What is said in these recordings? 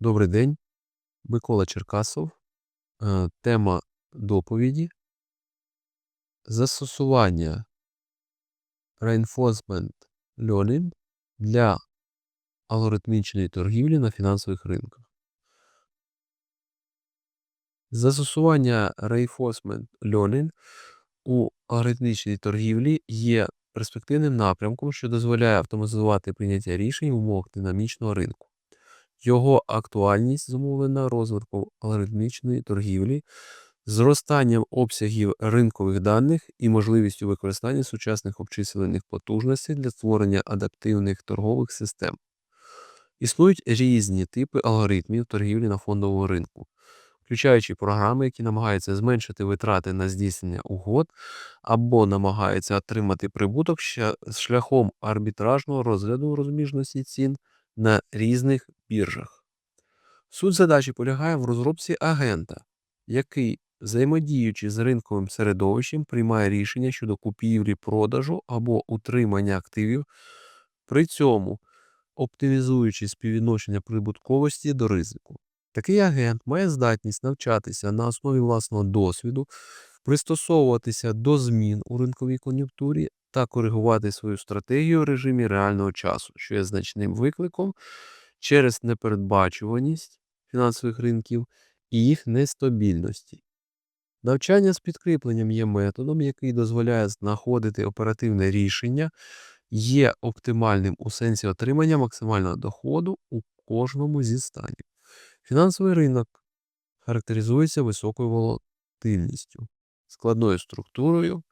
Добрий день, Микола Черкасов. Е, Тема доповіді застосування Reinforcement Learning для алгоритмічної торгівлі на фінансових ринках. Застосування Reinforcement Learning у алгоритмічній торгівлі є перспективним напрямком, що дозволяє автоматизувати прийняття рішень в умовах динамічного ринку. Його актуальність зумовлена розвитком алгоритмічної торгівлі, зростанням обсягів ринкових даних і можливістю використання сучасних обчислювальних потужностей для створення адаптивних торгових систем. Існують різні типи алгоритмів торгівлі на фондовому ринку, включаючи програми, які намагаються зменшити витрати на здійснення угод або намагаються отримати прибуток шляхом арбітражного розгляду розбіжності цін на різних біржах. Суть задачі полягає в розробці агента, який, взаємодіючи з ринковим середовищем, приймає рішення щодо купівлі, продажу або утримання активів, при цьому оптимізуючи співвідношення прибутковості до ризику. Такий агент має здатність навчатися на основі власного досвіду, пристосовуватися до змін у ринковій кон'юнктурі та коригувати свою стратегію в режимі реального часу, що є значним викликом через непередбачуваність фінансових ринків і їх нестабільності. Навчання з підкріпленням є методом, який дозволяє знаходити оперативне рішення, є оптимальним у сенсі отримання максимального доходу у кожному зі станів. Фінансовий ринок характеризується високою волатильністю, складною структурою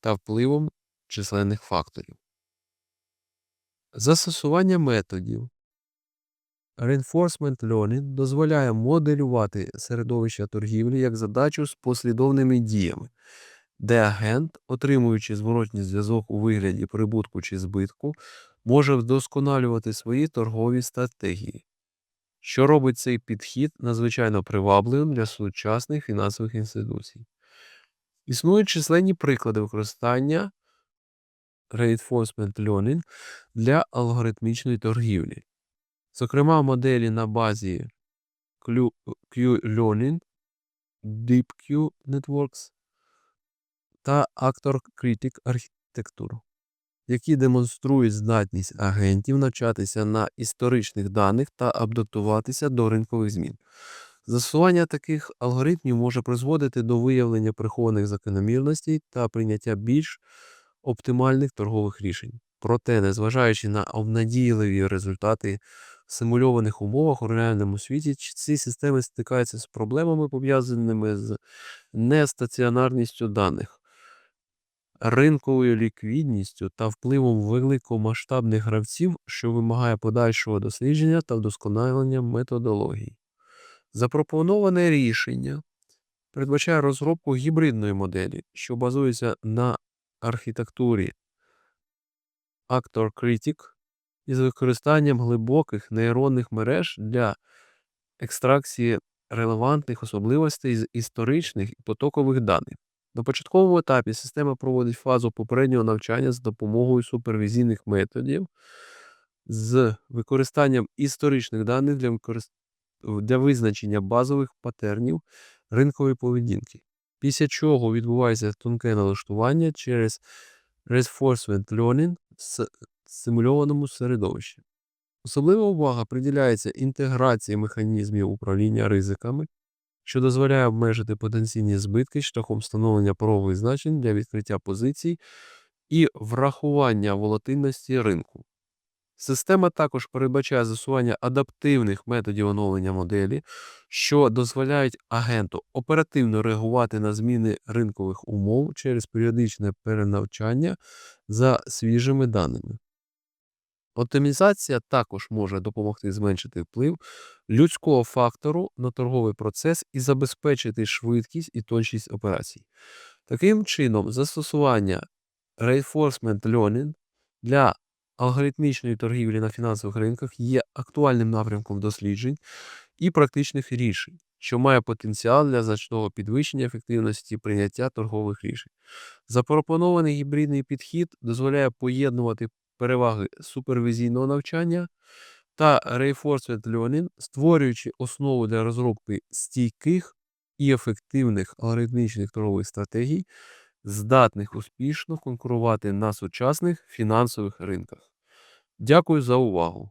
та впливом численних факторів. Застосування методів Reinforcement Learning дозволяє моделювати середовище торгівлі як задачу з послідовними діями, де агент, отримуючи зворотній зв'язок у вигляді прибутку чи збитку, може вдосконалювати свої торгові стратегії, що робить цей підхід надзвичайно привабливим для сучасних фінансових інституцій. Існують численні приклади використання Reinforcement Learning для алгоритмічної торгівлі. Зокрема, моделі на базі Q-Learning, DeepQ Networks та Actor Critic архітектуру, які демонструють здатність агентів навчатися на історичних даних та адаптуватися до ринкових змін. Застосування таких алгоритмів може призводити до виявлення прихованих закономірностей та прийняття більш оптимальних торгових рішень. Проте, незважаючи на обнадійливі результати в симульованих умовах у реальному світі, ці системи стикаються з проблемами, пов'язаними з нестаціонарністю даних, ринковою ліквідністю та впливом великомасштабних гравців, що вимагає подальшого дослідження та вдосконалення методологій. Запропоноване рішення передбачає розробку гібридної моделі, що базується на архітектурі Actor Critic із використанням глибоких нейронних мереж для екстракції релевантних особливостей з історичних і потокових даних. На початковому етапі система проводить фазу попереднього навчання з допомогою супервізійних методів з використанням історичних даних для, використ... для визначення базових патернів ринкової поведінки. Після чого відбувається тонке налаштування через Reinforcement Learning симульованому середовищі. Особлива увага приділяється інтеграції механізмів управління ризиками, що дозволяє обмежити потенційні збитки шляхом встановлення правових значень для відкриття позицій і врахування волатильності ринку. Система також передбачає застосування адаптивних методів оновлення моделі, що дозволяють агенту оперативно реагувати на зміни ринкових умов через періодичне перенавчання за свіжими даними. Оптимізація також може допомогти зменшити вплив людського фактору на торговий процес і забезпечити швидкість і точність операцій. Таким чином, застосування Reinforcement Learning для алгоритмічної торгівлі на фінансових ринках є актуальним напрямком досліджень і практичних рішень, що має потенціал для значного підвищення ефективності прийняття торгових рішень. Запропонований гібридний підхід дозволяє поєднувати переваги супервізійного навчання, та Reinforcement Learning, створюючи основу для розробки стійких і ефективних алгоритмічних торгових стратегій, здатних успішно конкурувати на сучасних фінансових ринках. Дякую за увагу!